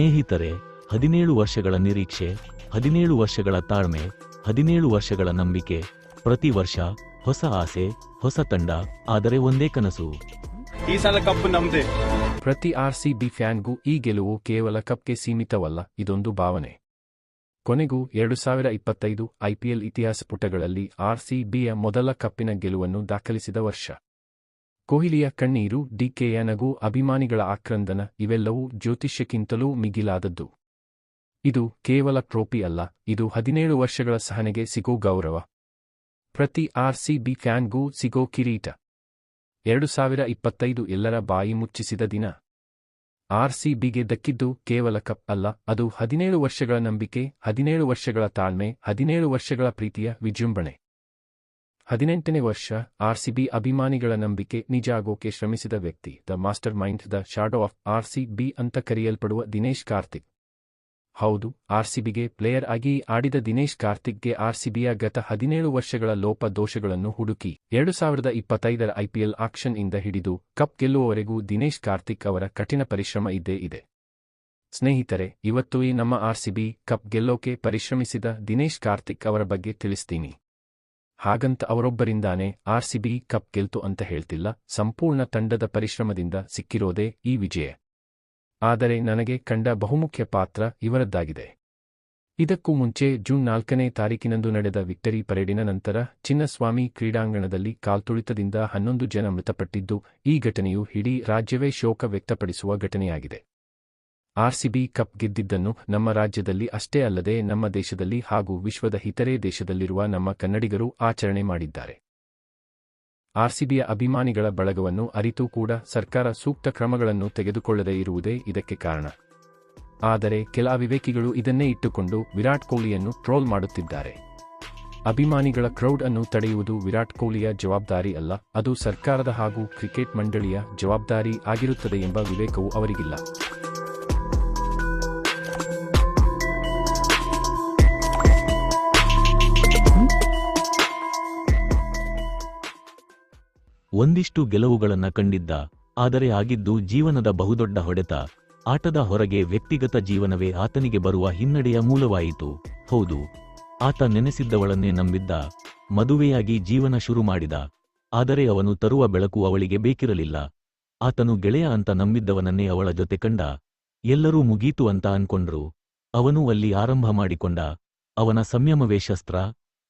ಸ್ನೇಹಿತರೆ ಹದಿನೇಳು ವರ್ಷಗಳ ನಿರೀಕ್ಷೆ ಹದಿನೇಳು ವರ್ಷಗಳ ತಾಳ್ಮೆ ಹದಿನೇಳು ವರ್ಷಗಳ ನಂಬಿಕೆ ಪ್ರತಿ ವರ್ಷ ಹೊಸ ಆಸೆ ಹೊಸ ತಂಡ ಆದರೆ ಒಂದೇ ಕನಸು. ಈ ಸಲ ಕಪ್ಪು ನಮ್ದೆ. ಪ್ರತಿ ಆರ್ಸಿಬಿ ಫ್ಯಾನ್ಗೂ ಈ ಗೆಲುವು ಕೇವಲ ಕಪ್ಗೆ ಸೀಮಿತವಲ್ಲ ಇದೊಂದು ಭಾವನೆ. ಕೊನೆಗೂ ಎರಡು ಸಾವಿರ ಇಪ್ಪತ್ತೈದು ಐಪಿಎಲ್ ಇತಿಹಾಸ ಪುಟಗಳಲ್ಲಿ ಆರ್ಸಿಬಿಯ ಮೊದಲ ಕಪ್ಪಿನ ಗೆಲುವನ್ನು ದಾಖಲಿಸಿದ ವರ್ಷ. ಕೊಹ್ಲಿಯ ಕಣ್ಣೀರು, ಡಿಕೆಯ ನಗು, ಅಭಿಮಾನಿಗಳ ಆಕ್ರಂದನ, ಇವೆಲ್ಲವೂ ಜ್ಯೋತಿಷ್ಯಕ್ಕಿಂತಲೂ ಮಿಗಿಲಾದದ್ದು. ಇದು ಕೇವಲ ಟ್ರೋಫಿ ಅಲ್ಲ, ಇದು ಹದಿನೇಳು ವರ್ಷಗಳ ಸಹನೆಗೆ ಸಿಗೋ ಗೌರವ. ಪ್ರತಿ ಆರ್ಸಿಬಿ ಫ್ಯಾನ್ಗೂ ಸಿಗೋ ಕಿರೀಟ. ಎರಡು ಸಾವಿರ ಇಪ್ಪತ್ತೈದು ಎಲ್ಲರ ಬಾಯಿ ಮುಚ್ಚಿಸಿದ ದಿನ. ಆರ್ಸಿಬಿಗೆ ದಕ್ಕಿದ್ದು ಕೇವಲ ಕಪ್ ಅಲ್ಲ, ಅದು ಹದಿನೇಳು ವರ್ಷಗಳ ನಂಬಿಕೆ, ಹದಿನೇಳು ವರ್ಷಗಳ ತಾಳ್ಮೆ, ಹದಿನೇಳು ವರ್ಷಗಳ ಪ್ರೀತಿಯ ವಿಜೃಂಭಣೆ. ಹದಿನೆಂಟನೇ ವರ್ಷ ಆರ್ಸಿಬಿ ಅಭಿಮಾನಿಗಳ ನಂಬಿಕೆ ನಿಜ ಆಗೋಕೆ ಶ್ರಮಿಸಿದ ವ್ಯಕ್ತಿ, the master mind, the shadow of RCB ಅಂತ ಕರೆಯಲ್ಪಡುವ ದಿನೇಶ್ ಕಾರ್ತಿಕ್. ಹೌದು ಆರ್ಸಿಬಿಗೆ ಪ್ಲೇಯರ್ ಆಗಿ ಆಡಿದ ದಿನೇಶ್ ಕಾರ್ತಿಕ್ಗೆ ಆರ್ಸಿಬಿಯ ಗತ ಹದಿನೇಳು ವರ್ಷಗಳ ಲೋಪ ದೋಷಗಳನ್ನು ಹುಡುಕಿ, ಎರಡು ಸಾವಿರದ ಇಪ್ಪತ್ತೈದರ ಐಪಿಎಲ್ ಆಕ್ಷನ್ ಇಂದ ಹಿಡಿದು ಕಪ್ ಗೆಲ್ಲುವವರೆಗೂ ದಿನೇಶ್ ಕಾರ್ತಿಕ್ ಅವರ ಕಠಿಣ ಪರಿಶ್ರಮ ಇದ್ದೇ ಇದೆ. ಸ್ನೇಹಿತರೆ, ಇವತ್ತು ಈ ನಮ್ಮ ಆರ್ಸಿಬಿ ಕಪ್ ಗೆಲ್ಲೋಕೆ ಪರಿಶ್ರಮಿಸಿದ ದಿನೇಶ್ ಕಾರ್ತಿಕ್ ಅವರ ಬಗ್ಗೆ ತಿಳಿಸ್ತೀನಿ. ಹಾಗಂತ ಅವರೊಬ್ಬರಿಂದಾನೇ ಆರ್ಸಿಬಿ ಕಪ್ ಗೆಲ್ತು ಅಂತ ಹೇಳ್ತಿಲ್ಲ, ಸಂಪೂರ್ಣ ತಂಡದ ಪರಿಶ್ರಮದಿಂದ ಸಿಕ್ಕಿರೋದೇ ಈ ವಿಜಯ. ಆದರೆ ನನಗೆ ಕಂಡ ಬಹುಮುಖ್ಯ ಪಾತ್ರ ಇವರದ್ದಾಗಿದೆ. ಇದಕ್ಕೂ ಮುಂಚೆ ಜೂನ್ ನಾಲ್ಕನೇ ತಾರೀಕಿನಂದು ನಡೆದ ವಿಕ್ಟರಿ ಪರೇಡಿನ ನಂತರ ಚಿನ್ನಸ್ವಾಮಿ ಕ್ರೀಡಾಂಗಣದಲ್ಲಿ ಕಾಲ್ತುಳಿತದಿಂದ ಹನ್ನೊಂದು ಜನ ಮೃತಪಟ್ಟಿದ್ದು, ಈ ಘಟನೆಯು ಇಡೀ ರಾಜ್ಯವೇ ಶೋಕ ವ್ಯಕ್ತಪಡಿಸುವ ಘಟನೆಯಾಗಿದೆ. ಆರ್ಸಿಬಿ ಕಪ್ ಗೆದ್ದಿದ್ದನ್ನು ನಮ್ಮ ರಾಜ್ಯದಲ್ಲಿ ಅಷ್ಟೇ ಅಲ್ಲದೆ ನಮ್ಮ ದೇಶದಲ್ಲಿ ಹಾಗೂ ವಿಶ್ವದ ಇತರೆ ದೇಶದಲ್ಲಿರುವ ನಮ್ಮ ಕನ್ನಡಿಗರು ಆಚರಣೆ ಮಾಡಿದ್ದಾರೆ. ಆರ್ಸಿಬಿಯ ಅಭಿಮಾನಿಗಳ ಬಳಗವನ್ನು ಅರಿತು ಕೂಡ ಸರ್ಕಾರ ಸೂಕ್ತ ಕ್ರಮಗಳನ್ನು ತೆಗೆದುಕೊಳ್ಳದೇ ಇರುವುದೇ ಇದಕ್ಕೆ ಕಾರಣ. ಆದರೆ ಕೆಲ ವಿವೇಕಿಗಳು ಇದನ್ನೇ ಇಟ್ಟುಕೊಂಡು ವಿರಾಟ್ ಕೊಹ್ಲಿಯನ್ನು ಟ್ರೋಲ್ ಮಾಡುತ್ತಿದ್ದಾರೆ. ಅಭಿಮಾನಿಗಳ ಕ್ರೌಡ್ ಅನ್ನು ತಡೆಯುವುದು ವಿರಾಟ್ ಕೊಹ್ಲಿಯ ಜವಾಬ್ದಾರಿ ಅಲ್ಲ, ಅದು ಸರ್ಕಾರದ ಹಾಗೂ ಕ್ರಿಕೆಟ್ ಮಂಡಳಿಯ ಜವಾಬ್ದಾರಿ ಆಗಿರುತ್ತದೆ ಎಂಬ ವಿವೇಕವು ಅವರಿಗಿಲ್ಲ. ಒಂದಿಷ್ಟು ಗೆಲುವುಗಳನ್ನ ಕಂಡಿದ್ದ, ಆದರೆ ಆಗಿದ್ದು ಜೀವನದ ಬಹುದೊಡ್ಡ ಹೊಡೆತ, ಆಟದ ಹೊರಗೆ ವ್ಯಕ್ತಿಗತ ಜೀವನವೇ ಆತನಿಗೆ ಬರುವ ಹಿನ್ನಡೆಯ ಮೂಲವಾಯಿತು. ಹೌದು, ಆತ ನೆನೆಸಿದ್ದವಳನ್ನೇ ನಂಬಿದ್ದ, ಮದುವೆಯಾಗಿ ಜೀವನ ಶುರು ಮಾಡಿದ, ಆದರೆ ಅವನು ತರುವ ಬೆಳಕು ಅವಳಿಗೆ ಬೇಕಿರಲಿಲ್ಲ. ಆತನು ಗೆಳೆಯ ಅಂತ ನಂಬಿದ್ದವನನ್ನೇ ಅವಳ ಜೊತೆ ಕಂಡ, ಎಲ್ಲರೂ ಮುಗೀತು ಅಂತ ಅನ್ಕೊಂಡ್ರು. ಅವನು ಅಲ್ಲಿ ಆರಂಭ ಮಾಡಿಕೊಂಡ, ಅವನ ಸಂಯಮವೇ ಶಸ್ತ್ರ,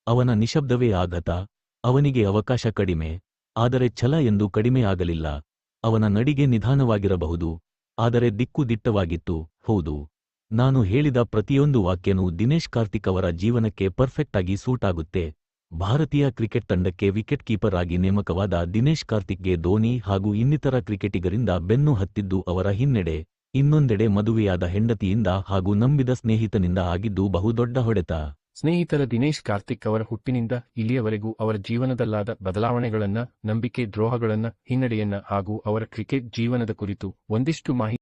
ಅವನ ನಿಶಬ್ದವೇ ಆಘಾತ, ಅವನಿಗೆ ಅವಕಾಶ ಕಡಿಮೆ. ಆದರೆ ಛಲ ಎಂದು ಕಡಿಮೆ ಆಗಲಿಲ್ಲ ಅವನ ನಡಿಗೆ ನಿಧಾನವಾಗಿರಬಹುದು, ಆದರೆ ದಿಕ್ಕು ದಿಟ್ಟವಾಗಿತ್ತು. ಹೌದು, ನಾನು ಹೇಳಿದ ಪ್ರತಿಯೊಂದು ವಾಕ್ಯನೂ ದಿನೇಶ್ ಕಾರ್ತಿಕ್ ಅವರ ಜೀವನಕ್ಕೆ ಪರ್ಫೆಕ್ಟ್ ಆಗಿ ಸೂಟ್ ಆಗುತ್ತೆ. ಭಾರತೀಯ ಕ್ರಿಕೆಟ್ ತಂಡಕ್ಕೆ ವಿಕೆಟ್ ಕೀಪರ್ ಆಗಿ ನೇಮಕವಾದ ದಿನೇಶ್ ಕಾರ್ತಿಕ್ಗೆ ಧೋನಿ ಹಾಗೂ ಇನ್ನಿತರ ಕ್ರಿಕೆಟಿಗರಿಂದ ಬೆನ್ನು ಹತ್ತಿದ್ದು ಅವರ ಹಿನ್ನೆಡೆ, ಇನ್ನೊಂದೆಡೆ ಮದುವೆಯಾದ ಹೆಂಡತಿಯಿಂದ ಹಾಗೂ ನಂಬಿದ ಸ್ನೇಹಿತನಿಂದ ಆಗಿದ್ದು ಬಹುದೊಡ್ಡ ಹೊಡೆತ. ಸ್ನೇಹಿತರ ದಿನೇಶ್ ಕಾರ್ತಿಕ್ ಅವರ ಹುಟ್ಟಿನಿಂದ ಇಲ್ಲಿಯವರೆಗೂ ಅವರ ಜೀವನದಲ್ಲಾದ ಬದಲಾವಣೆಗಳನ್ನ, ನಂಬಿಕೆ ದ್ರೋಹಗಳನ್ನ, ಹಿನ್ನಡೆಯನ್ನ ಹಾಗೂ ಅವರ ಕ್ರಿಕೆಟ್ ಜೀವನದ ಕುರಿತು ಒಂದಿಷ್ಟು ಮಾಹಿತಿ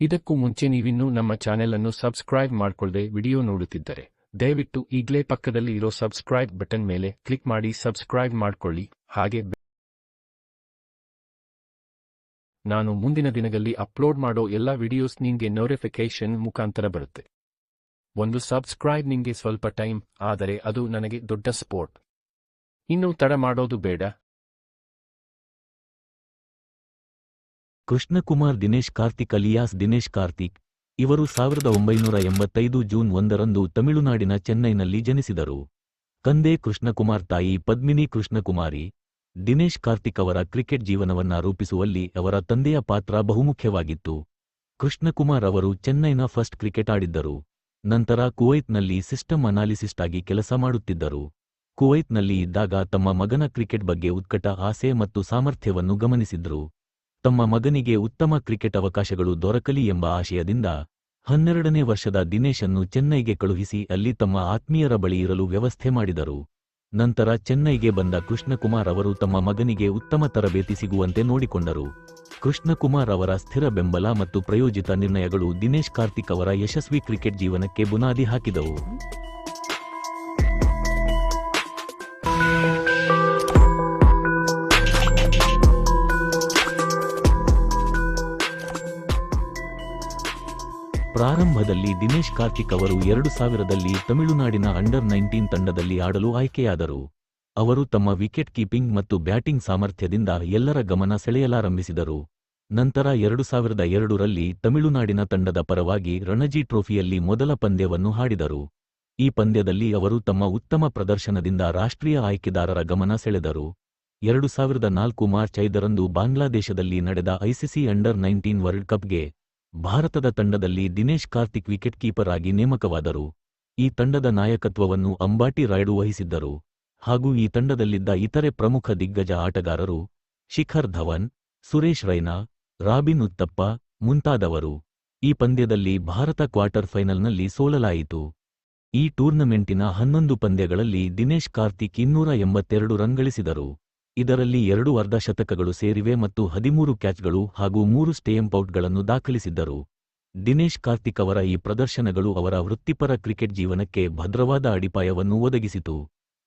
ಇದಕ್ಕೂ ಮುಂಚೆ ನೀವಿನ್ನೂ ನಮ್ಮ ಚಾನೆಲ್ ಅನ್ನು ಸಬ್ಸ್ಕ್ರೈಬ್ ಮಾಡಿಕೊಳ್ಳದೆ ವಿಡಿಯೋ ನೋಡುತ್ತಿದ್ದರೆ, ದಯವಿಟ್ಟು ಈಗಲೇ ಪಕ್ಕದಲ್ಲಿ ಇರೋ ಸಬ್ಸ್ಕ್ರೈಬ್ ಬಟನ್ ಮೇಲೆ ಕ್ಲಿಕ್ ಮಾಡಿ ಸಬ್ಸ್ಕ್ರೈಬ್ ಮಾಡಿಕೊಳ್ಳಿ, ಹಾಗೆ ನಾನು ಮುಂದಿನ ದಿನದಲ್ಲಿ ಅಪ್ಲೋಡ್ ಮಾಡೋ ಎಲ್ಲ ವಿಡಿಯೋಸ್ ನಿಂಗೆ ನೋಟಿಫಿಕೇಶನ್ ಮುಖಾಂತರ ಬರುತ್ತೆ. ಒಂದು ಸಬ್ಸ್ಕ್ರೈಬ್ ನಿಂಗೆ ಸ್ವಲ್ಪ ಟೈಮ್ ಆದರೆ ಅದು ನನಗೆ ದೊಡ್ಡ ಸಪೋರ್ಟ್ ಇನ್ನು ತಡ ಮಾಡೋದು ಬೇಡ. ಕೃಷ್ಣಕುಮಾರ್ ದಿನೇಶ್ ಕಾರ್ತಿಕ್ ಅಲಿಯಾಸ್ ದಿನೇಶ್ ಕಾರ್ತಿಕ್, ಇವರು ಸಾವಿರದ ಒಂಬೈನೂರ ಎಂಬತ್ತೈದು ಜೂನ್ ಒಂದರಂದು ತಮಿಳುನಾಡಿನ ಚೆನ್ನೈನಲ್ಲಿ ಜನಿಸಿದರು. ತಂದೆ ಕೃಷ್ಣಕುಮಾರ್ ತಾಯಿ ಪದ್ಮಿನಿ ಕೃಷ್ಣಕುಮಾರಿ ದಿನೇಶ್ ಕಾರ್ತಿಕ್ ಅವರ ಕ್ರಿಕೆಟ್ ಜೀವನವನ್ನ ರೂಪಿಸುವಲ್ಲಿ ಅವರ ತಂದೆಯ ಪಾತ್ರ ಬಹುಮುಖ್ಯವಾಗಿತ್ತು. ಕೃಷ್ಣಕುಮಾರ್ ಅವರು ಚೆನ್ನೈನ ಫಸ್ಟ್ ಕ್ರಿಕೆಟ್ ಆಡಿದ್ದರು. ನಂತರ ಕುವೈತ್ನಲ್ಲಿ ಸಿಸ್ಟಮ್ ಅನಾಲಿಸಿಸ್ಟ್ ಆಗಿ ಕೆಲಸ ಮಾಡುತ್ತಿದ್ದರು. ಕುವೈತ್ನಲ್ಲಿ ಇದ್ದಾಗ ತಮ್ಮ ಮಗನ ಕ್ರಿಕೆಟ್ ಬಗ್ಗೆ ಉತ್ಕಟ ಆಸೆ ಮತ್ತು ಸಾಮರ್ಥ್ಯವನ್ನು ಗಮನಿಸಿದ್ರು. ತಮ್ಮ ಮಗನಿಗೆ ಉತ್ತಮ ಕ್ರಿಕೆಟ್ ಅವಕಾಶಗಳು ದೊರಕಲಿ ಎಂಬ ಆಶಯದಿಂದ ಹನ್ನೆರಡನೇ ವರ್ಷದ ದಿನೇಶನ್ನು ಚೆನ್ನೈಗೆ ಕಳುಹಿಸಿ ಅಲ್ಲಿ ತಮ್ಮ ಆತ್ಮೀಯರ ಬಳಿ ಇರಲು ವ್ಯವಸ್ಥೆ ಮಾಡಿದರು. ನಂತರ ಚೆನ್ನೈಗೆ ಬಂದ ಕೃಷ್ಣಕುಮಾರ್ ಅವರು ತಮ್ಮ ಮಗನಿಗೆ ಉತ್ತಮ ತರಬೇತಿ ಸಿಗುವಂತೆ ನೋಡಿಕೊಂಡರು. ಕೃಷ್ಣಕುಮಾರ್ ಅವರ ಸ್ಥಿರ ಬೆಂಬಲ ಮತ್ತು ಪ್ರಯೋಜಿತ ನಿರ್ಣಯಗಳು ದಿನೇಶ್ ಕಾರ್ತಿಕ್ ಅವರ ಯಶಸ್ವಿ ಕ್ರಿಕೆಟ್ ಜೀವನಕ್ಕೆ ಬುನಾದಿ ಹಾಕಿದವು. ಪ್ರಾರಂಭದಲ್ಲಿ ದಿನೇಶ್ ಕಾರ್ತಿಕ್ ಅವರು ಎರಡು ಸಾವಿರದಲ್ಲಿ ತಮಿಳುನಾಡಿನ ಅಂಡರ್ ನೈನ್ಟೀನ್ ತಂಡದಲ್ಲಿ ಆಡಲು ಆಯ್ಕೆಯಾದರು. ಅವರು ತಮ್ಮ ವಿಕೆಟ್ ಕೀಪಿಂಗ್ ಮತ್ತು ಬ್ಯಾಟಿಂಗ್ ಸಾಮರ್ಥ್ಯದಿಂದ ಎಲ್ಲರ ಗಮನ ಸೆಳೆಯಲಾರಂಭಿಸಿದರು. ನಂತರ ಎರಡು ಸಾವಿರದ ಎರಡರಲ್ಲಿ ತಮಿಳುನಾಡಿನ ತಂಡದ ಪರವಾಗಿ ರಣಜಿ ಟ್ರೋಫಿಯಲ್ಲಿ ಮೊದಲ ಪಂದ್ಯವನ್ನು ಹಾಡಿದರು ಈ ಪಂದ್ಯದಲ್ಲಿ ಅವರು ತಮ್ಮ ಉತ್ತಮ ಪ್ರದರ್ಶನದಿಂದ ರಾಷ್ಟ್ರೀಯ ಆಯ್ಕೆದಾರರ ಗಮನ ಸೆಳೆದರು. ಎರಡು ಸಾವಿರದ ನಾಲ್ಕು ಮಾರ್ಚ್ ಐದರಂದು ಬಾಂಗ್ಲಾದೇಶದಲ್ಲಿ ನಡೆದ ಐಸಿಸಿ ಅಂಡರ್ ನೈನ್ಟೀನ್ ವರ್ಲ್ಡ್ ಕಪ್ಗೆ ಭಾರತದ ತಂಡದಲ್ಲಿ ದಿನೇಶ್ ಕಾರ್ತಿಕ್ ವಿಕೆಟ್ ಕೀಪರ್ ಆಗಿ ನೇಮಕವಾದರು. ಈ ತಂಡದ ನಾಯಕತ್ವವನ್ನು ಅಂಬಾಟಿ ರಾಯ್ಡು ವಹಿಸಿದ್ದರು. ಹಾಗೂ ಈ ತಂಡದಲ್ಲಿದ್ದ ಇತರೆ ಪ್ರಮುಖ ದಿಗ್ಗಜ ಆಟಗಾರರು ಶಿಖರ್ ಧವನ್, ಸುರೇಶ್ ರೈನಾ, ರಾಬಿನ್ ಉತ್ತಪ್ಪ ಮುಂತಾದವರು ಈ ಪಂದ್ಯದಲ್ಲಿ ಭಾರತ ಕ್ವಾರ್ಟರ್ ಫೈನಲ್ನಲ್ಲಿ ಸೋಲಲಾಯಿತು. ಈ ಟೂರ್ನಮೆಂಟಿನ ಹನ್ನೊಂದು ಪಂದ್ಯಗಳಲ್ಲಿ ದಿನೇಶ್ ಕಾರ್ತಿಕ್ ಇನ್ನೂರ ಎಂಬತ್ತೆರಡು ರನ್ ಗಳಿಸಿದರು. ಇದರಲ್ಲಿ ಎರಡು ಅರ್ಧಶತಕಗಳು ಸೇರಿವೆ ಮತ್ತು ಹದಿಮೂರು ಕ್ಯಾಚ್ಗಳು ಹಾಗೂ ಮೂರು ಸ್ಟೇಯಂಪೌಟ್ಗಳನ್ನು ದಾಖಲಿಸಿದ್ದರು. ದಿನೇಶ್ ಕಾರ್ತಿಕ್ ಅವರ ಈ ಪ್ರದರ್ಶನಗಳು ಅವರ ವೃತ್ತಿಪರ ಕ್ರಿಕೆಟ್ ಜೀವನಕ್ಕೆ ಭದ್ರವಾದ ಅಡಿಪಾಯವನ್ನು ಒದಗಿಸಿತು.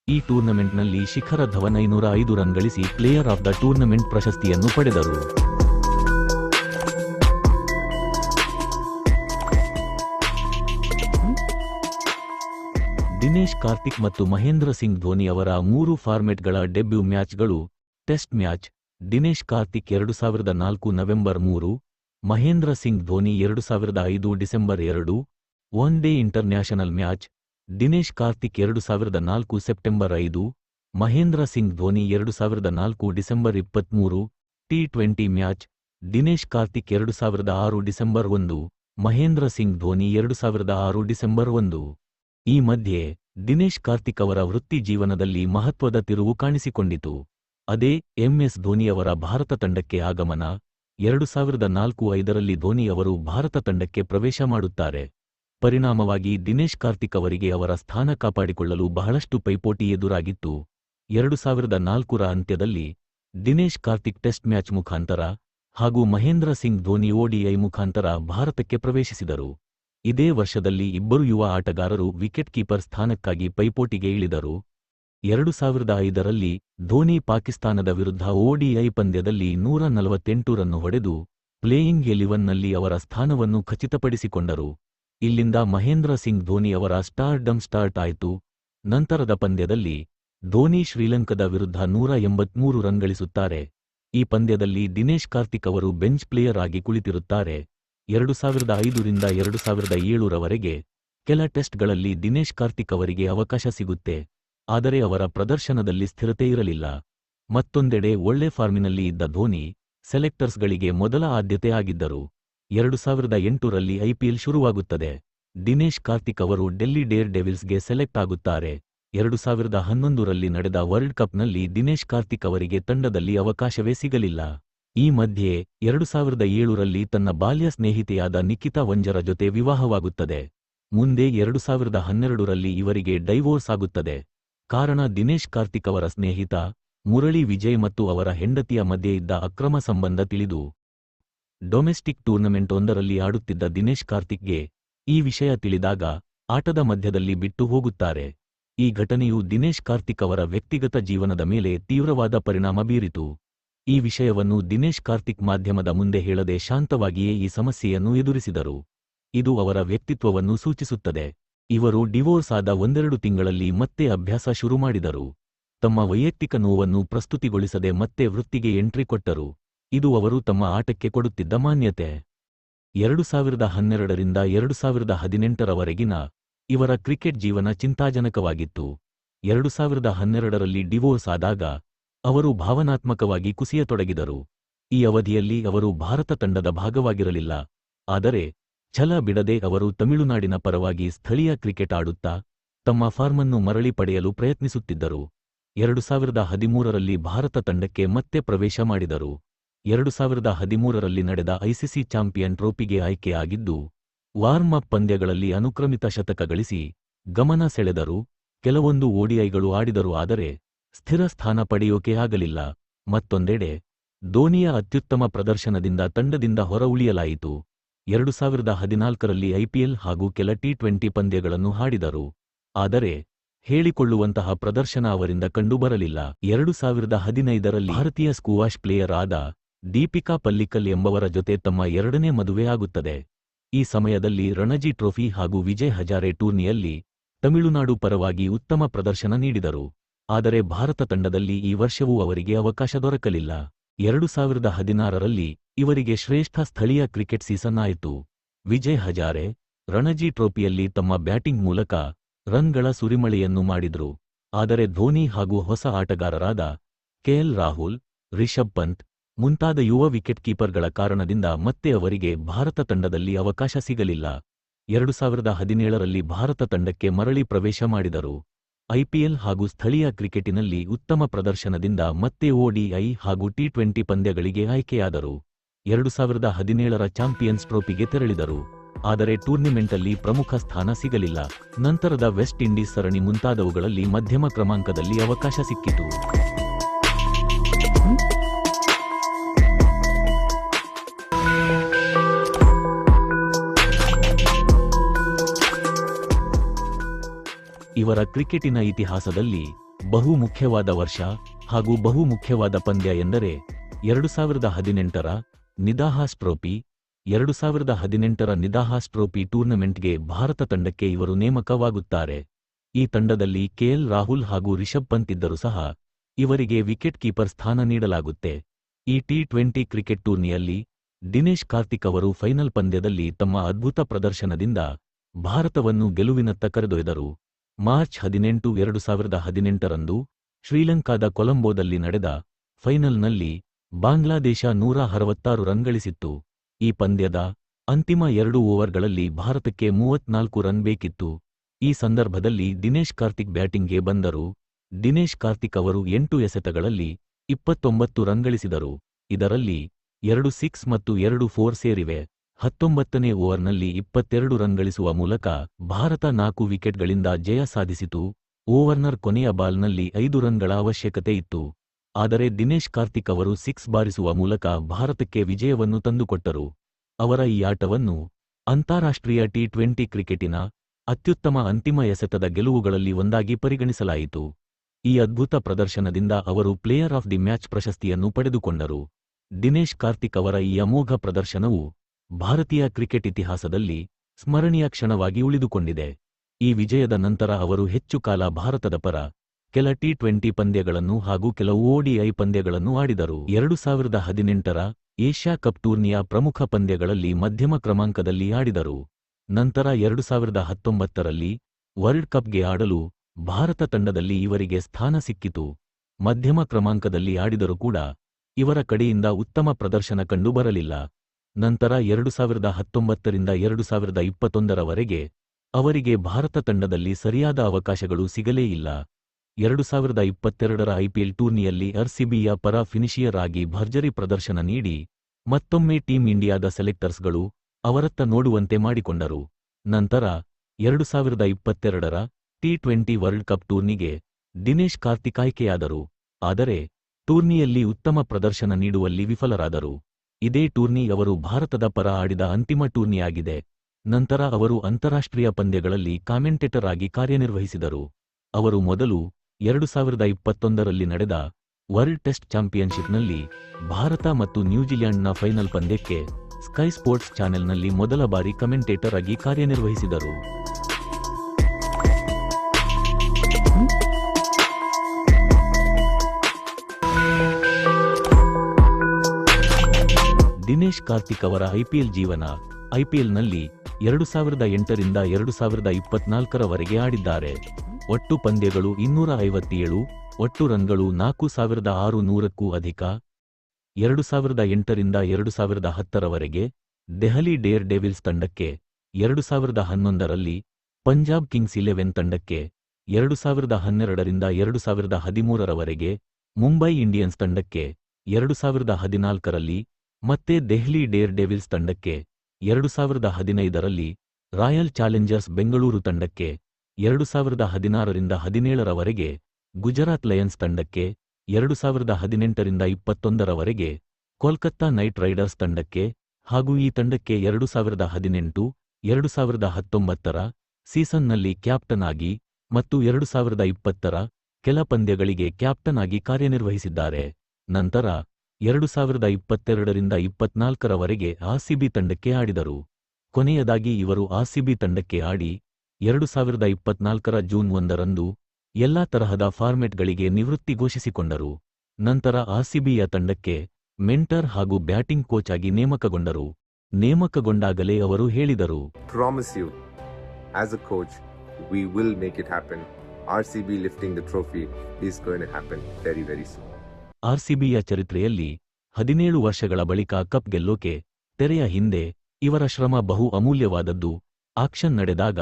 ಈ ಟೂರ್ನಮೆಂಟ್ನಲ್ಲಿ ಶಿಖರ ಧವನ್ ಐನೂರ ಐದು ರನ್ ಗಳಿಸಿ ಪ್ಲೇಯರ್ ಆಫ್ ದ ಟೂರ್ನಮೆಂಟ್ ಪ್ರಶಸ್ತಿಯನ್ನು ಪಡೆದರು. ದಿನೇಶ್ ಕಾರ್ತಿಕ್ ಮತ್ತು ಮಹೇಂದ್ರ ಸಿಂಗ್ ಧೋನಿ ಅವರ ಮೂರು ಫಾರ್ಮೆಟ್ಗಳ ಡೆಬ್ಯೂ ಮ್ಯಾಚ್ಗಳು, ಟೆಸ್ಟ್ ಮ್ಯಾಚ್, ದಿನೇಶ್ ಕಾರ್ತಿಕ್ ಎರಡು ಸಾವಿರದ ನಾಲ್ಕು ನವೆಂಬರ್ ಮೂರು, ಮಹೇಂದ್ರ ಸಿಂಗ್ ಧೋನಿ ಎರಡು ಸಾವಿರದ ಐದು ಡಿಸೆಂಬರ್ ಎರಡು, one day international match, Dinesh Karthik ಎರಡು ಸಾವಿರದ ನಾಲ್ಕು ಸೆಪ್ಟೆಂಬರ್ ಐದು, ಮಹೇಂದ್ರ ಸಿಂಗ್ ಧೋನಿ ಎರಡು ಸಾವಿರದ ನಾಲ್ಕು ಡಿಸೆಂಬರ್ ಇಪ್ಪತ್ಮೂರು T twenty match, Dinesh Karthik ಎರಡು ಸಾವಿರದ ಆರು ಡಿಸೆಂಬರ್ ಒಂದು, ಮಹೇಂದ್ರ ಸಿಂಗ್ ಧೋನಿ ಎರಡು ಸಾವಿರದ ಆರು ಡಿಸೆಂಬರ್ ಒಂದು. ಈ ಮಧ್ಯೆ ದಿನೇಶ್ ಕಾರ್ತಿಕ್ ಅವರ ವೃತ್ತಿ ಜೀವನದಲ್ಲಿ ಮಹತ್ವದ ತಿರುವು ಕಾಣಿಸಿಕೊಂಡಿತು. ಅದೇ ಎಂಎಸ್ ಧೋನಿಯವರ ಭಾರತ ತಂಡಕ್ಕೆ ಆಗಮನ. ಎರಡು ಸಾವಿರದ ನಾಲ್ಕು ಐದರಲ್ಲಿ ಧೋನಿ ಅವರು ಭಾರತ ತಂಡಕ್ಕೆ ಪ್ರವೇಶ ಮಾಡುತ್ತಾರೆ. ಪರಿಣಾಮವಾಗಿ ದಿನೇಶ್ ಕಾರ್ತಿಕ್ ಅವರಿಗೆ ಅವರ ಸ್ಥಾನ ಕಾಪಾಡಿಕೊಳ್ಳಲು ಬಹಳಷ್ಟು ಪೈಪೋಟಿ ಎದುರಾಗಿತ್ತು. ಎರಡು ಸಾವಿರದ ನಾಲ್ಕರ ಅಂತ್ಯದಲ್ಲಿ ದಿನೇಶ್ ಕಾರ್ತಿಕ್ ಟೆಸ್ಟ್ ಮ್ಯಾಚ್ ಮುಖಾಂತರ ಹಾಗೂ ಮಹೇಂದ್ರ ಸಿಂಗ್ ಧೋನಿ ಓಡಿಐ ಮುಖಾಂತರ ಭಾರತಕ್ಕೆ ಪ್ರವೇಶಿಸಿದರು. ಇದೇ ವರ್ಷದಲ್ಲಿ ಇಬ್ಬರು ಯುವ ಆಟಗಾರರು ವಿಕೆಟ್ ಕೀಪರ್ ಸ್ಥಾನಕ್ಕಾಗಿ ಪೈಪೋಟಿಗೆ ಇಳಿದರು. ಎರಡು ಸಾವಿರದ ಐದರಲ್ಲಿ ಧೋನಿ ಪಾಕಿಸ್ತಾನದ ವಿರುದ್ಧ ಓಡಿಐ ಪಂದ್ಯದಲ್ಲಿ ನೂರ ನಲವತ್ತೆಂಟು ರನ್ನು ಹೊಡೆದು ಪ್ಲೇಯಿಂಗ್ ಎಲಿವನ್ನಲ್ಲಿ ಅವರ ಸ್ಥಾನವನ್ನು ಖಚಿತಪಡಿಸಿಕೊಂಡರು. ಇಲ್ಲಿಂದ ಮಹೇಂದ್ರ ಸಿಂಗ್ ಧೋನಿ ಅವರ ಸ್ಟಾರ್ ಡಮ್ ಸ್ಟಾರ್ಟ್ ಆಯಿತು. ನಂತರದ ಪಂದ್ಯದಲ್ಲಿ ಧೋನಿ ಶ್ರೀಲಂಕಾದ ವಿರುದ್ಧ ನೂರ ಎಂಬತ್ಮೂರು ರನ್ ಗಳಿಸುತ್ತಾರೆ. ಈ ಪಂದ್ಯದಲ್ಲಿ ದಿನೇಶ್ ಕಾರ್ತಿಕ್ ಅವರು ಬೆಂಚ್ ಪ್ಲೇಯರ್ ಆಗಿ ಕುಳಿತಿರುತ್ತಾರೆ. ಎರಡು ಸಾವಿರದ ಐದರಿಂದ ಎರಡು ಸಾವಿರದ ಏಳರವರೆಗೆ ಕೆಲ ಟೆಸ್ಟ್ಗಳಲ್ಲಿ ದಿನೇಶ್ ಕಾರ್ತಿಕ್ ಅವರಿಗೆ ಅವಕಾಶ ಸಿಗುತ್ತೆ, ಆದರೆ ಅವರ ಪ್ರದರ್ಶನದಲ್ಲಿ ಸ್ಥಿರತೆ ಇರಲಿಲ್ಲ. ಮತ್ತೊಂದೆಡೆ ಒಳ್ಳೆ ಫಾರ್ಮಿನಲ್ಲಿ ಇದ್ದ ಧೋನಿ ಸೆಲೆಕ್ಟರ್ಸ್ಗಳಿಗೆ ಮೊದಲ ಆದ್ಯತೆ ಆಗಿದ್ದರು. ಎರಡು ಸಾವಿರದ ಎಂಟರಲ್ಲಿ ಐಪಿಎಲ್ ಶುರುವಾಗುತ್ತದೆ. ದಿನೇಶ್ ಕಾರ್ತಿಕ್ ಅವರು ಡೆಲ್ಲಿ ಡೇರ್ ಡೆವಿಲ್ಸ್ಗೆ ಸೆಲೆಕ್ಟ್ ಆಗುತ್ತಾರೆ. ಎರಡು ಸಾವಿರದ ಹನ್ನೊಂದರಲ್ಲಿ ನಡೆದ ವರ್ಲ್ಡ್ ಕಪ್ನಲ್ಲಿ ದಿನೇಶ್ ಕಾರ್ತಿಕ್ ಅವರಿಗೆ ತಂಡದಲ್ಲಿ ಅವಕಾಶವೇ ಸಿಗಲಿಲ್ಲ. ಈ ಮಧ್ಯೆ, ಎರಡು ಸಾವಿರದ ಏಳರಲ್ಲಿ ತನ್ನ ಬಾಲ್ಯ ಸ್ನೇಹಿತೆಯಾದ ನಿಖಿತಾ ವಂಜರ ಜೊತೆ ವಿವಾಹವಾಗುತ್ತದೆ. ಮುಂದೆ ಎರಡು ಸಾವಿರದ ಹನ್ನೆರಡರಲ್ಲಿ ಇವರಿಗೆ ಡೈವೋರ್ಸ್ ಆಗುತ್ತದೆ. ಕಾರಣ ದಿನೇಶ್ ಕಾರ್ತಿಕ್ ಅವರ ಸ್ನೇಹಿತ, ಮುರಳಿ ವಿಜಯ್ ಮತ್ತು ಅವರ ಹೆಂಡತಿಯ ಮಧ್ಯೆ ಇದ್ದ ಅಕ್ರಮ ಸಂಬಂಧ ತಿಳಿದು, ಡೊಮೆಸ್ಟಿಕ್ ಟೂರ್ನಮೆಂಟ್ ಒಂದರಲ್ಲಿ ಆಡುತ್ತಿದ್ದ ದಿನೇಶ್ ಕಾರ್ತಿಕ್ಗೆ ಈ ವಿಷಯ ತಿಳಿದಾಗ ಆಟದ ಮಧ್ಯದಲ್ಲಿ ಬಿಟ್ಟು ಹೋಗುತ್ತಾರೆ. ಈ ಘಟನೆಯು ದಿನೇಶ್ ಕಾರ್ತಿಕ್ ಅವರ ವ್ಯಕ್ತಿಗತ ಜೀವನದ ಮೇಲೆ ತೀವ್ರವಾದ ಪರಿಣಾಮ ಬೀರಿತು. ಈ ವಿಷಯವನ್ನು ದಿನೇಶ್ ಕಾರ್ತಿಕ್ ಮಾಧ್ಯಮದ ಮುಂದೆ ಹೇಳದೆ ಶಾಂತವಾಗಿಯೇ ಈ ಸಮಸ್ಯೆಯನ್ನು ಎದುರಿಸಿದರು. ಇದು ಅವರ ವ್ಯಕ್ತಿತ್ವವನ್ನು ಸೂಚಿಸುತ್ತದೆ. ಇವರು ಡಿವೋರ್ಸ್ ಆದ ಒಂದೆರಡು ತಿಂಗಳಲ್ಲಿ ಮತ್ತೆ ಅಭ್ಯಾಸ ಶುರು ಮಾಡಿದರು. ತಮ್ಮ ವೈಯಕ್ತಿಕ ನೋವನ್ನು ಪ್ರಸ್ತುತಿಗೊಳಿಸದೆ ಮತ್ತೆ ವೃತ್ತಿಗೆ ಎಂಟ್ರಿ ಕೊಟ್ಟರು. ಇದು ಅವರು ತಮ್ಮ ಆಟಕ್ಕೆ ಕೊಡುತ್ತಿದ್ದ ಮಾನ್ಯತೆ. ಎರಡು ಸಾವಿರದ ಹನ್ನೆರಡರಿಂದ ಎರಡು ಸಾವಿರದ ಹದಿನೆಂಟರವರೆಗಿನ ಇವರ ಕ್ರಿಕೆಟ್ ಜೀವನ ಚಿಂತಾಜನಕವಾಗಿತ್ತು. ಎರಡು ಸಾವಿರದ ಹನ್ನೆರಡರಲ್ಲಿ ಡಿವೋರ್ಸ್ ಆದಾಗ ಅವರು ಭಾವನಾತ್ಮಕವಾಗಿ ಕುಸಿಯತೊಡಗಿದರು. ಈ ಅವಧಿಯಲ್ಲಿ ಅವರು ಭಾರತ ತಂಡದ ಭಾಗವಾಗಿರಲಿಲ್ಲ. ಆದರೆ, ಛಲ ಬಿಡದೆ ಅವರು ತಮಿಳುನಾಡಿನ ಪರವಾಗಿ ಸ್ಥಳೀಯ ಕ್ರಿಕೆಟ್ ಆಡುತ್ತಾ, ತಮ್ಮ ಫಾರ್ಮನ್ನು ಮರಳಿ ಪಡೆಯಲು ಪ್ರಯತ್ನಿಸುತ್ತಿದ್ದರು. ಎರಡು ಸಾವಿರದ ಹದಿಮೂರರಲ್ಲಿ ಭಾರತ ತಂಡಕ್ಕೆ ಮತ್ತೆ ಪ್ರವೇಶ ಮಾಡಿದರು. ಎರಡು ಸಾವಿರದ ಹದಿಮೂರರಲ್ಲಿ ನಡೆದ ಐಸಿಸಿ ಚಾಂಪಿಯನ್ ಟ್ರೋಫಿಗೆ ಆಯ್ಕೆಯಾಗಿದ್ದು, ವಾರ್ಮ್ ಅಪ್ ಪಂದ್ಯಗಳಲ್ಲಿ ಅನುಕ್ರಮಿತ ಶತಕ ಗಳಿಸಿ ಗಮನ ಸೆಳೆದರು. ಕೆಲವೊಂದು ಓಡಿಐಗಳು ಆಡಿದರು, ಆದರೆ ಸ್ಥಿರ ಸ್ಥಾನ ಪಡೆಯೋಕೆ ಆಗಲಿಲ್ಲ. ಮತ್ತೊಂದೆಡೆ, ಧೋನಿಯ ಅತ್ಯುತ್ತಮ ಪ್ರದರ್ಶನದಿಂದ ತಂಡದಿಂದ ಹೊರ ಉಳಿಯಲಾಯಿತು ಎರಡು ಸಾವಿರದ ಹದಿನಾಲ್ಕರಲ್ಲಿ ಐಪಿಎಲ್ ಹಾಗೂ ಕೆಲ ಟಿ ಟ್ವೆಂಟಿ ಪಂದ್ಯಗಳನ್ನು ಹಾಡಿದರು ಆದರೆ, ಹೇಳಿಕೊಳ್ಳುವಂತಹ ಪ್ರದರ್ಶನ ಅವರಿಂದ ಕಂಡುಬರಲಿಲ್ಲ. ಎರಡು ಸಾವಿರದ ಹದಿನೈದರಲ್ಲಿ ಭಾರತೀಯ ಸ್ಕೂವಾಶ್ ಪ್ಲೇಯರ್ ಆದ ದೀಪಿಕಾ ಪಲ್ಲಿಕಲ್ ಎಂಬವರ ಜೊತೆ ತಮ್ಮ ಎರಡನೇ ಮದುವೆ ಆಗುತ್ತದೆ. ಈ ಸಮಯದಲ್ಲಿ ರಣಜಿ ಟ್ರೋಫಿ ಹಾಗೂ ವಿಜಯ್ ಹಜಾರೆ ಟೂರ್ನಿಯಲ್ಲಿ ತಮಿಳುನಾಡು ಪರವಾಗಿ ಉತ್ತಮ ಪ್ರದರ್ಶನ ನೀಡಿದರು. ಆದರೆ ಭಾರತ ತಂಡದಲ್ಲಿ ಈ ವರ್ಷವೂ ಅವರಿಗೆ ಅವಕಾಶ ದೊರಕಲಿಲ್ಲ. ಎರಡು ಸಾವಿರದ ಹದಿನಾರರಲ್ಲಿ ಇವರಿಗೆ ಶ್ರೇಷ್ಠ ಸ್ಥಳೀಯ ಕ್ರಿಕೆಟ್ ಸೀಸನ್ ಆಯಿತು. ವಿಜಯ್ ಹಜಾರೆ, ರಣಜಿ ಟ್ರೋಫಿಯಲ್ಲಿ ತಮ್ಮ ಬ್ಯಾಟಿಂಗ್ ಮೂಲಕ ರನ್ಗಳ ಸುರಿಮಳೆಯನ್ನು ಮಾಡಿದ್ರು. ಆದರೆ ಧೋನಿ ಹಾಗೂ ಹೊಸ ಆಟಗಾರರಾದ ಕೆಎಲ್ ರಾಹುಲ್, ರಿಷಬ್ ಪಂತ್ ಮುಂತಾದ ಯುವ ವಿಕೆಟ್ ಕೀಪರ್ಗಳ ಕಾರಣದಿಂದ ಮತ್ತೆ ಅವರಿಗೆ ಭಾರತ ತಂಡದಲ್ಲಿ ಅವಕಾಶ ಸಿಗಲಿಲ್ಲ. ಎರಡು ಸಾವಿರದ ಹದಿನೇಳರಲ್ಲಿ ಭಾರತ ತಂಡಕ್ಕೆ ಮರಳಿ ಪ್ರವೇಶ ಮಾಡಿದರು. ಐಪಿಎಲ್ ಹಾಗೂ ಸ್ಥಳೀಯ ಕ್ರಿಕೆಟಿನಲ್ಲಿ ಉತ್ತಮ ಪ್ರದರ್ಶನದಿಂದ ಮತ್ತೆ ಓಡಿಐ ಹಾಗೂ ಟಿ ಟ್ವೆಂಟಿ ಪಂದ್ಯಗಳಿಗೆ ಆಯ್ಕೆಯಾದರು. ಎರಡು ಸಾವಿರದ ಹದಿನೇಳರ ಚಾಂಪಿಯನ್ಸ್ ಟ್ರೋಫಿಗೆ ತೆರಳಿದರು. ಆದರೆ ಟೂರ್ನಿಮೆಂಟಲ್ಲಿ ಪ್ರಮುಖ ಸ್ಥಾನ ಸಿಗಲಿಲ್ಲ. ನಂತರದ ವೆಸ್ಟ್ ಇಂಡೀಸ್ ಸರಣಿ ಮುಂತಾದವುಗಳಲ್ಲಿ ಮಧ್ಯಮ ಕ್ರಮಾಂಕದಲ್ಲಿ ಅವಕಾಶ ಸಿಕ್ಕಿತು. ಇವರ ಕ್ರಿಕೆಟಿನ ಇತಿಹಾಸದಲ್ಲಿ ಬಹು ಮುಖ್ಯವಾದ ವರ್ಷ ಹಾಗೂ ಬಹು ಮುಖ್ಯವಾದ ಪಂದ್ಯ ಎಂದರೆ ಎರಡು ಸಾವಿರದ ಹದಿನೆಂಟರ ನಿದಾಹಾಸ್ ಟ್ರೋಫಿ. ಎರಡು ಸಾವಿರದ ಹದಿನೆಂಟರ ನಿದಾಹಾಸ್ ಟ್ರೋಫಿ ಟೂರ್ನಮೆಂಟ್ಗೆ ಭಾರತ ತಂಡಕ್ಕೆ ಇವರು ನೇಮಕವಾಗುತ್ತಾರೆ. ಈ ತಂಡದಲ್ಲಿ ಕೆಎಲ್ ರಾಹುಲ್ ಹಾಗೂ ರಿಷಬ್ ಪಂತ್ ಇದ್ದರೂ ಸಹ ಇವರಿಗೆ ವಿಕೆಟ್ ಕೀಪರ್ ಸ್ಥಾನ ನೀಡಲಾಗುತ್ತೆ. ಈ ಟಿ ಟ್ವೆಂಟಿ ಕ್ರಿಕೆಟ್ ಟೂರ್ನಿಯಲ್ಲಿ ದಿನೇಶ್ ಕಾರ್ತಿಕ್ ಅವರು ಫೈನಲ್ ಪಂದ್ಯದಲ್ಲಿ ತಮ್ಮ ಅದ್ಭುತ ಪ್ರದರ್ಶನದಿಂದ ಭಾರತವನ್ನು ಗೆಲುವಿನತ್ತ ಕರೆದೊಯ್ದರು. ಮಾರ್ಚ್ ಹದಿನೆಂಟು ಎರಡು ಸಾವಿರದ ಹದಿನೆಂಟರಂದು ಶ್ರೀಲಂಕಾದ ಕೊಲಂಬೋದಲ್ಲಿ ನಡೆದ ಫೈನಲ್ನಲ್ಲಿ ಬಾಂಗ್ಲಾದೇಶ ನೂರ ಅರವತ್ತಾರು ರನ್ ಗಳಿಸಿತ್ತು ಈ ಪಂದ್ಯದ ಅಂತಿಮ ಎರಡು ಓವರ್ಗಳಲ್ಲಿ ಭಾರತಕ್ಕೆ ಮೂವತ್ನಾಲ್ಕು ರನ್ ಬೇಕಿತ್ತು. ಈ ಸಂದರ್ಭದಲ್ಲಿ ದಿನೇಶ್ ಕಾರ್ತಿಕ್ ಬ್ಯಾಟಿಂಗ್ಗೆ ಬಂದರು. ದಿನೇಶ್ ಕಾರ್ತಿಕ್ ಅವರು ಎಂಟು ಎಸೆತಗಳಲ್ಲಿ ಇಪ್ಪತ್ತೊಂಬತ್ತು ರನ್ ಗಳಿಸಿದರು ಇದರಲ್ಲಿ ಎರಡು ಸಿಕ್ಸ್ ಮತ್ತು ಎರಡು ಫೋರ್ ಸೇರಿವೆ. ಹತ್ತೊಂಬತ್ತನೇ ಓವರ್ನಲ್ಲಿ ಇಪ್ಪತ್ತೆರಡು ರನ್ ಗಳಿಸುವ ಮೂಲಕ ಭಾರತ ನಾಲ್ಕು ವಿಕೆಟ್ಗಳಿಂದ ಜಯ ಸಾಧಿಸಿತು. ಓವರ್ನರ್ ಕೊನೆಯ ಬಾಲ್ನಲ್ಲಿ ಐದು ರನ್ಗಳ ಅವಶ್ಯಕತೆ ಇತ್ತು. ಆದರೆ ದಿನೇಶ್ ಕಾರ್ತಿಕ್ ಅವರು ಸಿಕ್ಸ್ ಬಾರಿಸುವ ಮೂಲಕ ಭಾರತಕ್ಕೆ ವಿಜಯವನ್ನು ತಂದುಕೊಟ್ಟರು. ಅವರ ಈ ಆಟವನ್ನು ಅಂತಾರಾಷ್ಟ್ರೀಯ ಟಿ ಟ್ವೆಂಟಿ ಕ್ರಿಕೆಟಿನ ಅತ್ಯುತ್ತಮ ಅಂತಿಮ ಎಸೆತದ ಗೆಲುವುಗಳಲ್ಲಿ ಒಂದಾಗಿ ಪರಿಗಣಿಸಲಾಯಿತು. ಈ ಅದ್ಭುತ ಪ್ರದರ್ಶನದಿಂದ ಅವರು ಪ್ಲೇಯರ್ ಆಫ್ ದಿ ಮ್ಯಾಚ್ ಪ್ರಶಸ್ತಿಯನ್ನು ಪಡೆದುಕೊಂಡರು. ದಿನೇಶ್ ಕಾರ್ತಿಕ್ ಅವರ ಈ ಅಮೋಘ ಪ್ರದರ್ಶನವು ಭಾರತೀಯ ಕ್ರಿಕೆಟ್ ಇತಿಹಾಸದಲ್ಲಿ ಸ್ಮರಣೀಯ ಕ್ಷಣವಾಗಿ ಉಳಿದುಕೊಂಡಿದೆ. ಈ ವಿಜಯದ ನಂತರ ಅವರು ಹೆಚ್ಚು ಕಾಲ ಭಾರತದ ಪರ ಕೆಲ ಟಿ ಟ್ವೆಂಟಿ ಪಂದ್ಯಗಳನ್ನು ಹಾಗೂ ಕೆಲವು ಓಡಿಐ ಪಂದ್ಯಗಳನ್ನು ಆಡಿದರು. ಎರಡು ಸಾವಿರದ ಹದಿನೆಂಟರ ಏಷ್ಯಾ ಕಪ್ ಟೂರ್ನಿಯ ಪ್ರಮುಖ ಪಂದ್ಯಗಳಲ್ಲಿ ಮಧ್ಯಮ ಕ್ರಮಾಂಕದಲ್ಲಿ ಆಡಿದರು. ನಂತರ ಎರಡು ಸಾವಿರದ ಹತ್ತೊಂಬತ್ತರಲ್ಲಿ ವರ್ಲ್ಡ್ ಕಪ್ಗೆ ಆಡಲು ಭಾರತ ತಂಡದಲ್ಲಿ ಇವರಿಗೆ ಸ್ಥಾನ ಸಿಕ್ಕಿತು. ಮಧ್ಯಮ ಕ್ರಮಾಂಕದಲ್ಲಿ ಆಡಿದರೂ ಕೂಡ ಇವರ ಕಡೆಯಿಂದ ಉತ್ತಮ ಪ್ರದರ್ಶನ ಕಂಡು ಬರಲಿಲ್ಲ. ನಂತರ ಎರಡು ಸಾವಿರದ ಹತ್ತೊಂಬತ್ತರಿಂದ ಎರಡು ಸಾವಿರದ ಇಪ್ಪತ್ತೊಂದರವರೆಗೆ ಅವರಿಗೆ ಭಾರತ ತಂಡದಲ್ಲಿ ಸರಿಯಾದ ಅವಕಾಶಗಳು ಸಿಗಲೇ ಇಲ್ಲ. ಎರಡು ಸಾವಿರದ ಇಪ್ಪತ್ತೆರಡರ ಐಪಿಎಲ್ ಟೂರ್ನಿಯಲ್ಲಿ ಆರ್ಸಿಬಿಯ ಪರ ಫಿನಿಷಿಯರ್ ಆಗಿ ಭರ್ಜರಿ ಪ್ರದರ್ಶನ ನೀಡಿ ಮತ್ತೊಮ್ಮೆ ಟೀಂ ಇಂಡಿಯಾದ ಸೆಲೆಕ್ಟರ್ಸ್ಗಳು ಅವರತ್ತ ನೋಡುವಂತೆ ಮಾಡಿಕೊಂಡರು. ನಂತರ ಎರಡು ಸಾವಿರದ ಇಪ್ಪತ್ತೆರಡರ ಟಿ ಟ್ವೆಂಟಿ ವರ್ಲ್ಡ್ ಕಪ್ ಟೂರ್ನಿಗೆ ದಿನೇಶ್ ಕಾರ್ತಿಕ್ ಆಯ್ಕೆಯಾದರು. ಆದರೆ ಟೂರ್ನಿಯಲ್ಲಿ ಉತ್ತಮ ಪ್ರದರ್ಶನ ನೀಡುವಲ್ಲಿ ವಿಫಲರಾದರು. ಇದೇ ಟೂರ್ನಿ ಅವರು ಭಾರತದ ಪರ ಆಡಿದ ಅಂತಿಮ ಟೂರ್ನಿಯಾಗಿದೆ. ನಂತರ ಅವರು ಅಂತಾರಾಷ್ಟ್ರೀಯ ಪಂದ್ಯಗಳಲ್ಲಿ ಕಾಮೆಂಟೇಟರ್ ಆಗಿ ಕಾರ್ಯನಿರ್ವಹಿಸಿದರು. ಅವರು ಮೊದಲು ಎರಡು ಸಾವಿರದ ಇಪ್ಪತ್ತೊಂದರಲ್ಲಿ ನಡೆದ ವರ್ಲ್ಡ್ ಟೆಸ್ಟ್ ಚಾಂಪಿಯನ್ಶಿಪ್ನಲ್ಲಿ ಭಾರತ ಮತ್ತು ನ್ಯೂಜಿಲೆಂಡ್ನ ಫೈನಲ್ ಪಂದ್ಯಕ್ಕೆ ಸ್ಕೈ ಸ್ಪೋರ್ಟ್ಸ್ ಚಾನೆಲ್ನಲ್ಲಿ ಮೊದಲ ಬಾರಿ ಕಮೆಂಟೇಟರ್ ಆಗಿ ಕಾರ್ಯನಿರ್ವಹಿಸಿದರು. ದಿನೇಶ್ ಕಾರ್ತಿಕ್ ಅವರ ಐಪಿಎಲ್ ಜೀವನ ಐಪಿಎಲ್ನಲ್ಲಿ ಎರಡು ಸಾವಿರದ ಎಂಟರಿಂದ ಎರಡು ಸಾವಿರದ ಇಪ್ಪತ್ನಾಲ್ಕರವರೆಗೆ ಆಡಿದ್ದಾರೆ. ಒಟ್ಟು ಪಂದ್ಯಗಳು ಇನ್ನೂರ ಐವತ್ತೇಳು ಒಟ್ಟು ರನ್ಗಳು ನಾಲ್ಕು ಸಾವಿರದ ಆರು ನೂರಕ್ಕೂ ಅಧಿಕ. ಎರಡು ಸಾವಿರದ ಎಂಟರಿಂದ ಎರಡು ಸಾವಿರದ ಹತ್ತರವರೆಗೆ ದೆಹಲಿ ಡೇರ್ ಡೆವಿಲ್ಸ್ ತಂಡಕ್ಕೆ ಎರಡು ಸಾವಿರದ ಹನ್ನೊಂದರಲ್ಲಿ ಪಂಜಾಬ್ ಕಿಂಗ್ಸ್ ಇಲೆವೆನ್ ತಂಡಕ್ಕೆ ಎರಡು ಸಾವಿರದ ಹನ್ನೆರಡರಿಂದ ಎರಡು ಸಾವಿರದ ಹದಿಮೂರರವರೆಗೆ ಮುಂಬೈ ಇಂಡಿಯನ್ಸ್ ತಂಡಕ್ಕೆ ಎರಡು ಸಾವಿರದ ಹದಿನಾಲ್ಕರಲ್ಲಿ ಮತ್ತೆ ದೆಹಲಿ ಡೇರ್ ಡೆವಿಲ್ಸ್ ತಂಡಕ್ಕೆ ಎರಡು ಸಾವಿರದ ಹದಿನೈದರಲ್ಲಿ ರಾಯಲ್ ಚಾಲೆಂಜರ್ಸ್ ಬೆಂಗಳೂರು ತಂಡಕ್ಕೆ ಎರಡು ಸಾವಿರದ ಹದಿನಾರರಿಂದ ಹದಿನೇಳರವರೆಗೆ ಗುಜರಾತ್ ಲಯನ್ಸ್ ತಂಡಕ್ಕೆ ಎರಡು ಸಾವಿರದ ಹದಿನೆಂಟರಿಂದ ಇಪ್ಪತ್ತೊಂದರವರೆಗೆ ಕೋಲ್ಕತ್ತಾ ನೈಟ್ ರೈಡರ್ಸ್ ತಂಡಕ್ಕೆ ಹಾಗೂ ಈ ತಂಡಕ್ಕೆ ಎರಡು ಸಾವಿರದ ಹದಿನೆಂಟು, ಎರಡು ಸಾವಿರದ ಹತ್ತೊಂಬತ್ತರ ಸೀಸನ್ನಲ್ಲಿ ಕ್ಯಾಪ್ಟನ್ ಆಗಿ ಮತ್ತು ಎರಡು ಸಾವಿರದ ಇಪ್ಪತ್ತರ ಕೆಲ ಪಂದ್ಯಗಳಿಗೆ ಕ್ಯಾಪ್ಟನ್ ಆಗಿ ಕಾರ್ಯನಿರ್ವಹಿಸಿದ್ದಾರೆ. ನಂತರ ಎರಡು ಸಾವಿರದ ಇಪ್ಪತ್ತೆರಡರಿಂದ ಇಪ್ಪತ್ನಾಲ್ಕರವರೆಗೆ ಆರ್ಸಿಬಿ ತಂಡಕ್ಕೆ ಆಡಿದರು ಕೊನೆಯದಾಗಿ ಇವರು ಆರ್ಸಿಬಿ ತಂಡಕ್ಕೆ ಆಡಿ ಎರಡು ಸಾವಿರದ ಇಪ್ಪತ್ನಾಲ್ಕರ ಜೂನ್ ಒಂದರಂದು ಎಲ್ಲಾ ತರಹದ ಫಾರ್ಮೆಟ್ಗಳಿಗೆ ನಿವೃತ್ತಿ ಘೋಷಿಸಿಕೊಂಡರು ನಂತರ ಆರ್ಸಿಬಿಯ ತಂಡಕ್ಕೆ ಮೆಂಟರ್ ಹಾಗೂ ಬ್ಯಾಟಿಂಗ್ ಕೋಚ್ ಆಗಿ ನೇಮಕಗೊಂಡರು ನೇಮಕಗೊಂಡಾಗಲೇ ಅವರು ಹೇಳಿದರು promise you, as a coach, we will make it happen. RCB lifting the trophy is going to happen very very soon. ಆರ್ಸಿಬಿಯ ಚರಿತ್ರೆಯಲ್ಲಿ ಹದಿನೇಳು ವರ್ಷಗಳ ಬಳಿಕ ಕಪ್ ಗೆಲ್ಲೋಕೆ ತೆರೆಯ ಹಿಂದೆ ಇವರ ಶ್ರಮ ಬಹು ಅಮೂಲ್ಯವಾದದ್ದು. ಆಕ್ಷನ್ ನಡೆದಾಗ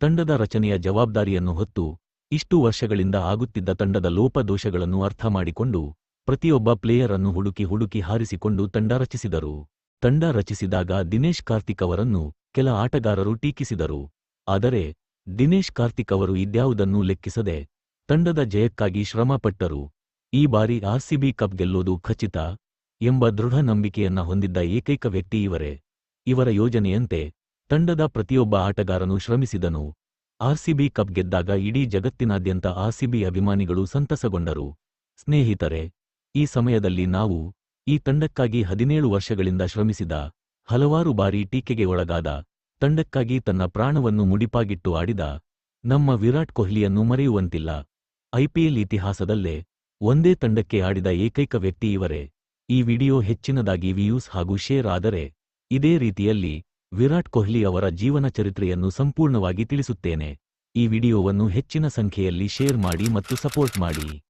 ತಂಡದ ರಚನೆಯ ಜವಾಬ್ದಾರಿಯನ್ನು ಹೊತ್ತು ಇಷ್ಟು ವರ್ಷಗಳಿಂದ ಆಗುತ್ತಿದ್ದ ತಂಡದ ಲೋಪದೋಷಗಳನ್ನು ಅರ್ಥ ಮಾಡಿಕೊಂಡು ಪ್ರತಿಯೊಬ್ಬ ಪ್ಲೇಯರ್ ಅನ್ನು ಹುಡುಕಿ ಹುಡುಕಿ ಹಾರಿಸಿಕೊಂಡು ತಂಡ ರಚಿಸಿದರು. ತಂಡ ರಚಿಸಿದಾಗ ದಿನೇಶ್ ಕಾರ್ತಿಕ್ ಅವರನ್ನು ಕೆಲ ಆಟಗಾರರು ಟೀಕಿಸಿದರು. ಆದರೆ ದಿನೇಶ್ ಕಾರ್ತಿಕ್ ಅವರು ಇದ್ಯಾವುದನ್ನೂ ಲೆಕ್ಕಿಸದೆ ತಂಡದ ಜಯಕ್ಕಾಗಿ ಶ್ರಮಪಟ್ಟರು ಈ ಬಾರಿ ಆರ್ಸಿಬಿ ಕಪ್ ಗೆಲ್ಲೋದು ಖಚಿತ ಎಂಬ ದೃಢ ನಂಬಿಕೆಯನ್ನ ಹೊಂದಿದ್ದ ಏಕೈಕ ವ್ಯಕ್ತಿ ಇವರೇ. ಇವರ ಯೋಜನೆಯಂತೆ ತಂಡದ ಪ್ರತಿಯೊಬ್ಬ ಆಟಗಾರನು ಶ್ರಮಿಸಿದನು. ಆರ್ಸಿಬಿ ಕಪ್ ಗೆದ್ದಾಗ ಇಡೀ ಜಗತ್ತಿನಾದ್ಯಂತ ಆರ್ಸಿಬಿ ಅಭಿಮಾನಿಗಳು ಸಂತಸಗೊಂಡರು. ಸ್ನೇಹಿತರೆ, ಈ ಸಮಯದಲ್ಲಿ ನಾವು ಈ ತಂಡಕ್ಕಾಗಿ ಹದಿನೇಳು ವರ್ಷಗಳಿಂದ ಶ್ರಮಿಸಿದ ಹಲವಾರು ಬಾರಿ ಟೀಕೆಗೆ ಒಳಗಾದ ತಂಡಕ್ಕಾಗಿ ತನ್ನ ಪ್ರಾಣವನ್ನು ಮುಡಿಪಾಗಿಟ್ಟು ಆಡಿದ ನಮ್ಮ ವಿರಾಟ್ ಕೊಹ್ಲಿಯನ್ನು ಮರೆಯುವಂತಿಲ್ಲ. ಐಪಿಎಲ್ ಇತಿಹಾಸದಲ್ಲೇ ಒಂದೇ ತಂಡಕ್ಕೆ ಆಡಿದ ಏಕೈಕ ವ್ಯಕ್ತಿ ಇವರೇ. ಈ ವಿಡಿಯೋ ಹೆಚ್ಚಿನದಾಗಿ ವ್ಯೂಸ್ ಹಾಗೂ ಶೇರ್ ಆದರೆ, ಇದೇ ರೀತಿಯಲ್ಲಿ ವಿರಾಟ್ ಕೊಹ್ಲಿ ಅವರ ಜೀವನ ಚರಿತ್ರೆಯನ್ನು ಸಂಪೂರ್ಣವಾಗಿ ತಿಳಿಸುತ್ತೇನೆ. ಈ ವಿಡಿಯೋವನ್ನು ಹೆಚ್ಚಿನ ಸಂಖ್ಯೆಯಲ್ಲಿ ಶೇರ್ ಮಾಡಿ ಮತ್ತು ಸಪೋರ್ಟ್ ಮಾಡಿ.